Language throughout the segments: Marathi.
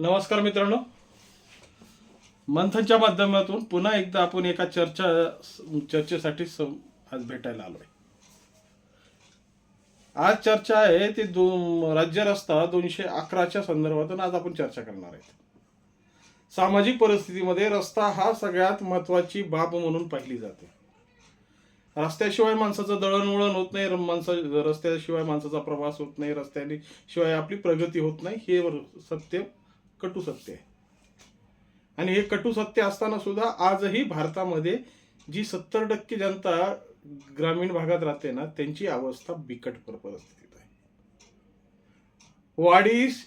नमस्कार मित्रांनो. मंथनच्या माध्यमातून पुन्हा एकदा आपण एका चर्चा चर्चेसाठी आज भेटायला आलोय. आज चर्चा आहे ती दो राज्य रस्ता दोनशे अकराच्या संदर्भातून आज आपण चर्चा करणार आहे. सामाजिक परिस्थितीमध्ये रस्ता हा सगळ्यात महत्वाची बाब म्हणून पाहिली जाते. रस्त्याशिवाय माणसाचं दळणवळण होत नाही माणसा रस्त्याशिवाय माणसाचा प्रवास होत नाही रस्त्याने शिवाय आपली प्रगती होत नाही हे सत्य कटू सत्य आहे. आणि हे कटू सत्य असताना सुद्धा आजही भारतामध्ये जी सत्तर टक्के जनता ग्रामीण भागात राहते ना त्यांची अवस्था बिकट पर- परिस्थितीत आहे. वाडीस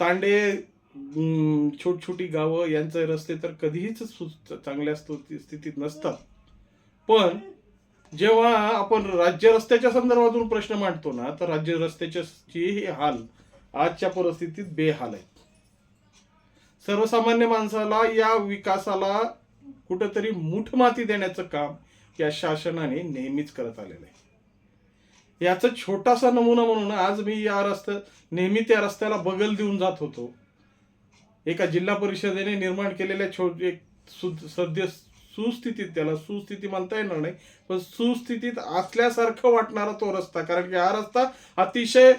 तांडे छोटछोटी छोट छोटी गावं यांचे रस्ते तर कधीच सु- चांगल्या स्थितीत नसतात. पण जेव्हा आपण राज्य रस्त्याच्या संदर्भातून प्रश्न मांडतो ना तर राज्य रस्त्याच्या हाल आजच्या परिस्थितीत बेहाल आहेत सर्वसामान्य माणसाला या विकासाला कुठंतरी मूठ माती देण्याचं काम या शासनाने नेहमीच करत आलेलं आहे. याचा छोटासा नमुना म्हणून आज मी या रस्त्या नेहमी त्या रस्त्याला बगल देऊन जात होतो. एका जिल्हा परिषदेने निर्माण केलेल्या छो एक सु- सद्य सुस्थितीत त्याला सुस्थिती म्हणता येणार नाही पण सुस्थितीत असल्यासारखं वाटणारा तो रस्ता कारण की हा रस्ता अतिशय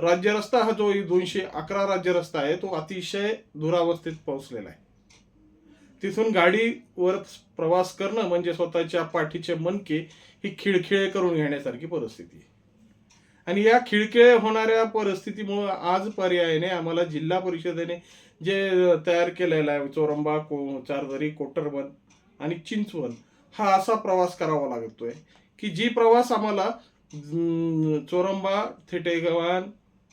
राज्य रस्ता हा जो दोनशे अकरा राज्य रस्ता आहे तो अतिशय दुरावस्थेत पोहोचलेला आहे. तिथून गाडीवर प्रवास करणं म्हणजे स्वतःच्या पाठीचे मनके ही खिळखिळे करून घेण्यासारखी परिस्थिती आहे. आणि या खिळखिळे होणाऱ्या परिस्थितीमुळं आज पर्यायाने आम्हाला जिल्हा परिषदेने जे तयार केलेलं आहे चोरंबा को चारदरी कोटरबन आणि चिंचवण हा असा प्रवास करावा लागतोय की जी प्रवास आम्हाला चोरंबा थेटेगव्हाण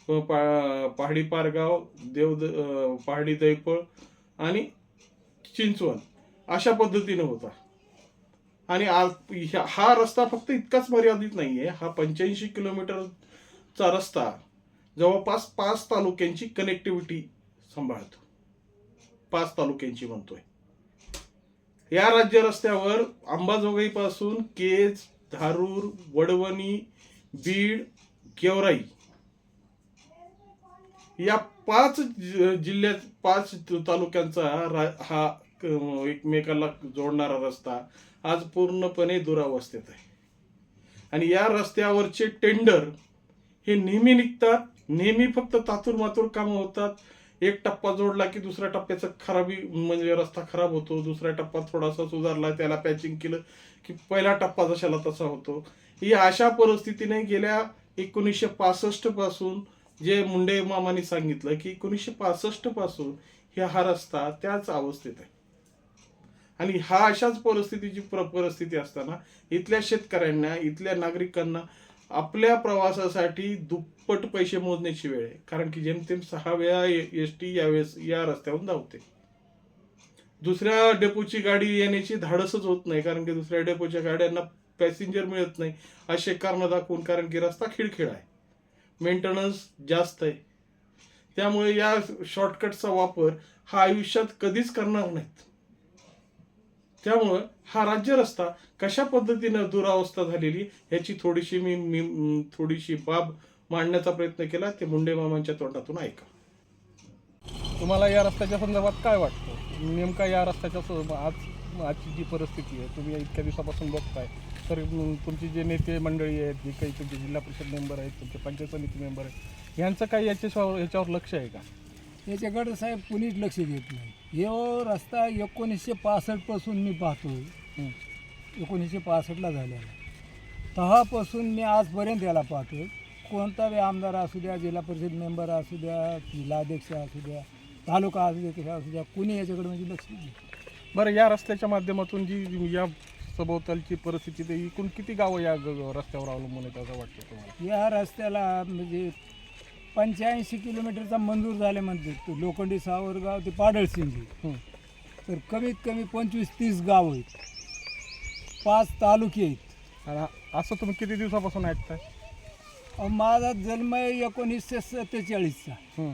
पा पहाडी पारगाव देव पहाडी दैपळ आणि चिंचवण अशा पद्धतीनं होता. आणि आज ह्या- हा रस्ता फक्त इतकाच मर्यादित नाही आहे हा पंच्याऐंशी किलोमीटरचा रस्ता जवळपास पाच तालुक्यांची कनेक्टिव्हिटी सांभाळतो. पाच तालुक्यांची म्हणतोय. या राज्य रस्त्यावर अंबाजोगाईपासून केज धारूर वडवणी बीड गेवराई या पाच जि- जिल्ह्यात पाच तालुक्यांचा रा- हा क- एकमेकाला जोडणारा रस्ता आज पूर्णपणे दुरावस्थेत आहे. आणि या रस्त्यावरचे टेंडर हे नेहमी निघतात नेहमी फक्त तातूर मातूर कामं होतात. एक टप्पा जोडला की दुसऱ्या टप्प्याचा खराबी म्हणजे रस्ता खराब होतो. दुसऱ्या टप्पा थोडासा सुधारला त्याला पॅचिंग केलं की पहिला टप्पा जशाला तसा होतो. ही अशा परिस्थितीने गेल्या एकोणीसशे पासष्टपासून जे मुंडे मामाने सांगितलं की एकोणीसशे पासष्टपासून हे हा रस्ता त्याच अवस्थेत आहे. आणि हा अशाच परिस्थितीची परिस्थिती असताना इथल्या शेतकऱ्यांना इथल्या नागरिकांना आपल्या प्रवासासाठी दुप्पट पैसे मोजण्याची वेळ आहे. कारण की जेमतेम सहा वेळा एस टी यावेळेस या रस्त्यावरून धावते. दुसऱ्या डेपोची गाडी येण्याची धाडसच होत नाही कारण की दुसऱ्या डेपोच्या गाड्यांना पॅसेंजर मिळत नाही. असे कारण दाखवून कारण की रस्ता खिळखिळा आहे. मेंटेनन्स जास्त आहे. त्यामुळे या शॉर्टकटचा वापर हा आयुष्यात कधीच करणार नाहीत. त्यामुळं हा राज्य रस्ता कशा पद्धतीनं दुरावस्था झालेली याची थोडीशी मी मी थोडीशी बाब मांडण्याचा प्रयत्न केला. ते मुंडे मामांच्या तोंडातून ऐका. तुम्हाला या रस्त्याच्या संदर्भात काय वाटतं? नेमका या रस्त्याच्या आज आजची जी परिस्थिती आहे तुम्ही इतक्या दिवसापासून बघताय. तर तुमची जे नेते मंडळी आहेत जे काही तुमचे जिल्हा परिषद मेंबर आहेत तुमचे पंचायत समिती मेंबर आहेत यांचं काही याच्यावर याच्यावर लक्ष आहे का? याच्याकडे साहेब कुणीच लक्ष देत नाही. हे रस्ता एकोणीसशे पासष्टपासून मी पाहतो. एकोणीसशे पासष्टला झालेला तेव्हापासून मी आजपर्यंत याला पाहतो कोणता बी आमदार असू द्या जिल्हा परिषद मेंबर असू द्या जिल्हाध्यक्ष असू द्या तालुका अध्यक्ष असू द्या कुणी याच्याकडे म्हणजे लक्ष देत नाही. बरं या रस्त्याच्या माध्यमातून जी या सभोवतालची परिस्थिती ते एकूण किती गावं या ग- रस्त्यावर अवलंबून आहेत असं वाटतं तुम्हाला? या रस्त्याला म्हणजे पंच्याऐंशी किलोमीटरचा मंजूर झाले म्हणते तो लोखंडी सावरगाव ते पाडळसिंगी हं. तर कमीत कमी पंचवीस तीस गाव आहेत. पाच तालुके आहेत. आणि असं तुम्ही किती दिवसापासून ऐकताय? अहो, माझा जन्म आहे एकोणीसशे सत्तेचाळीसचा. हं.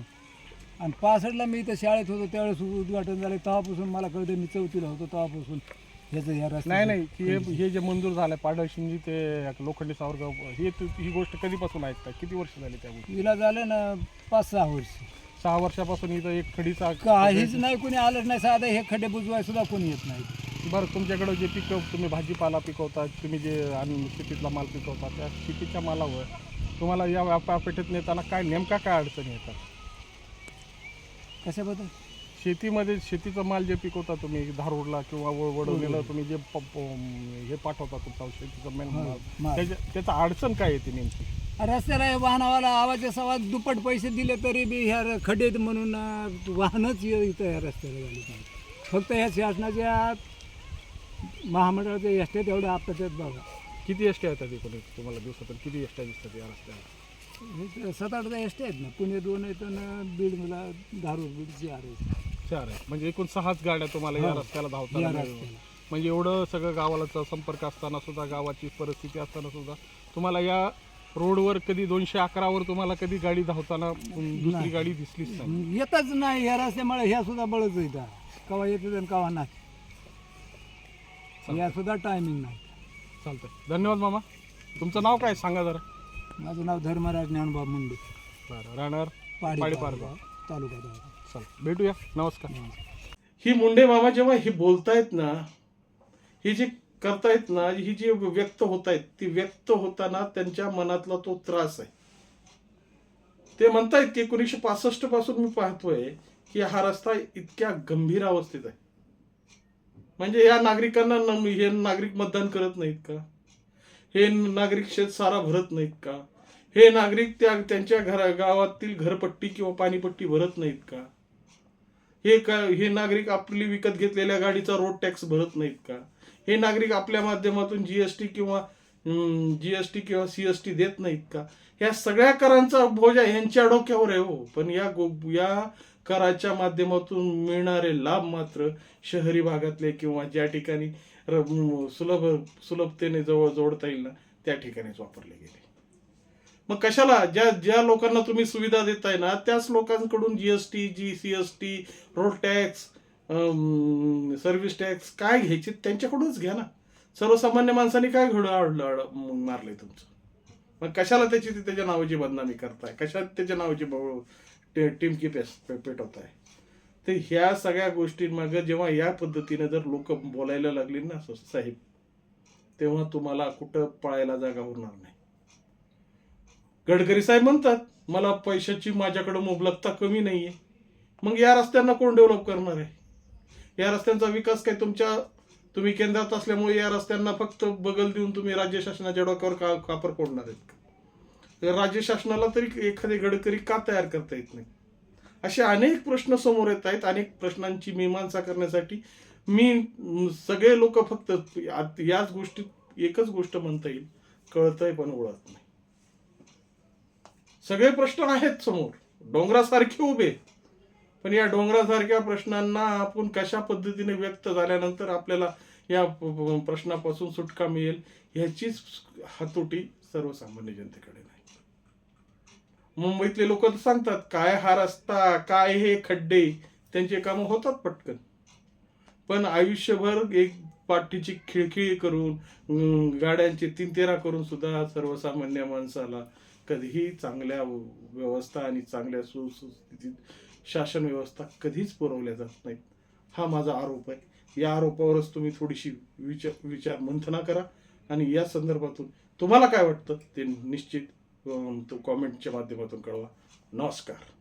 आणि पासष्टला मी इथं शाळेत होतो त्यावेळेस उद्घाटन झालं. तेव्हापासून मला कळतं मी चौथीला होतो तेव्हापासून ह्याचं ह्या नाही नाही की हे हे जे मंजूर झालंय पाडळशिंगी ते लोखंडी सावरगाव हे तु- ही गोष्ट कधीपासून ऐकताय? किती वर्ष झाली त्या गोष्टी हिला झालं ना पाच सहा वर्ष. सहा वर्षापासून इथं एक खडीचा काहीच नाही कोणी आलं नाही. साधं हे खड्डे बुजवाय सुद्धा कोणी येत नाही. बरं तुमच्याकडे जे पिकं तुम्ही भाजीपाला पिकवता तुम्ही जे आणि शेतीतला माल पिकवता त्या शेतीच्या मालावर तुम्हाला या व्यापारपेठेत नेताना काय नेमका काय अडचणी येतात? कशाबद्दल? शेतीमध्ये शेतीचा माल जे पिकवता तुम्ही धारोडला किंवा व- वडवणीला तुम्ही जे प- प- हे पाठवता तुमचा शेतीचा मेन माल. त्याच्या त्याचा अडचण काय येते नेमकी? रस्त्याला हे वाहनावाला आवाज सवा दुप्पट पैसे दिले तरी बी ह्या खड्डेत म्हणून अं, वाहनच ये- इथं ह्या रस्त्याला झाली पाहिजे फक्त ह्या शासनाच्या महामंडळाच्या एसट्या तेवढ्या आपल्याच्यात बघा. किती एसट्या येतात एकूण तुम्हाला दिवसातून किती एसट्या दिसतात या रस्त्याला? हे सात आठ एसट्या आहेत ना. पुणे दोन आहेत आणि बीड मला धारूर बीड चार आहेत. चार आहे म्हणजे एकूण सहाच गाड्या तुम्हाला या हो. रस्त्याला या धावताना. रस्त्याला. म्हणजे एवढं सगळं गावाला संपर्क असताना सुद्धा गावाची परिस्थिती असताना सुद्धा तुम्हाला या रोडवर कधी दोनशे अकरावर तुम्हाला कधी गाडी धावताना अं, दुसरी नाही. गाडी दिसलीच नाही. येतच नाही. ह्या रस्त्यामुळे ह्या सुद्धा बळच येतात कवा येतात आणि कवा नाही. या सुद्धा टायमिंग नाही. चालतंय. धन्यवाद मामा. तुमचं नाव काय सांगा जरा. माझं नाव धर्मराज ज्ञानबाब मुंडे. बरं राहणार पाडी पाडी पारगाव, तालुका चल भेटूया. नमस्कार. ही मुंडे मामा जेव्हा हे बोलतायत ना ही जी करतायत ना ही जी व्यक्त होत आहेत ती व्यक्त होताना त्यांच्या मनातला तो त्रास आहे. ते म्हणतायत की एकोणीसशे पासष्टपासून मी पाहतोय की हा रस्ता इतक्या गंभीर अवस्थेत आहे. म्हणजे या नागरिकांना हे नागरिक मतदान करत नाहीत का? हे नागरिक शेत सारा भरत नाहीत का? हे नागरिक त्या त्यांच्या घरा गावातील घरपट्टी किंवा पाणीपट्टी भरत नाहीत का? हे का हे नागरिक आपली विकत घेतलेल्या गाडीचा रोड टॅक्स भरत नाहीत का? हे नागरिक आपल्या माध्यमातून जीएसटी किंवा जीएसटी किंवा सीएसटी देत नाहीत का? या सगळ्या करांचा बोजा यांच्या डोक्यावर आहे हो. पण या गो- या कराच्या माध्यमातून मिळणारे लाभ मात्र शहरी भागातले किंवा ज्या ठिकाणी सुलभ सुलभतेने जवळ जोडता येईल ना त्या ठिकाणीच वापरले गेले. मग कशाला? ज्या ज्या लोकांना तुम्ही सुविधा देताय ना त्याच लोकांकडून GST G C S T road tax service tax काय घ्यायचे त्यांच्याकडूनच घ्या ना. सर्वसामान्य माणसाने काय घड मारलंय तुमचं? मग कशाला त्याची त्याच्या नावाची बदनामी करताय? कशात त्याच्या नावाची टे- टिमकी पेस पे- पेटवताय तर ह्या सगळ्या गोष्टींमागे जेव्हा या पद्धतीने जर लोक बोलायला लागली ना साहेब तेव्हा तुम्हाला कुठं पळायला जागा होणार नाही. गडकरी साहेब म्हणतात मला पैशाची माझ्याकडे मुबलकता कमी नाही आहे मग या रस्त्यांना कोण डेव्हलप करणार आहे? या रस्त्यांचा विकास काय तुमच्या तुम्ही केंद्रात असल्यामुळे या रस्त्यांना फक्त बगल देऊन तुम्ही राज्य शासनाच्या डोक्यावर का कापर फोडणार आहेत? का तर राज्य शासनाला तरी एखादे गडकरी का तयार करता येत नाही? असे अनेक प्रश्न समोर येत आहेत. अनेक प्रश्नांची मीमांसा करण्यासाठी मी सगळे लोक फक्त याच गोष्टीत एकच गोष्ट म्हणता येईल. कळतंय पण ओळखत नाही. सगळे प्रश्न आहेत समोर. डोंगरासारखे उभे पण या डोंगरासारख्या प्रश्नांना आपण कशा पद्धतीने व्यक्त झाल्यानंतर आपल्याला या प्रश्नापासून सुटका मिळेल ह्याचीच हातोटी सर्वसामान्य जनतेकडे मुंबईतले लोक सांगतात काय हा रस्ता काय हे खड्डे? त्यांचे कामं होतात पटकन. पण आयुष्यभर एक पाठीची खिळखिळी करून गाड्यांची तीन तेरा करून सुद्धा सर्वसामान्य माणसाला कधीही चांगल्या व्यवस्था आणि चांगल्या सुस्थितीत शासन व्यवस्था कधीच पुरवल्या जात नाहीत. हा माझा आरोप आहे. या आरोपावरच तुम्ही थोडीशी विचार विचार मंथना करा आणि या संदर्भातून तुम्हाला काय वाटतं ते निश्चित तो कॉमेंटच्या माध्यमातून कळवा नमस्कार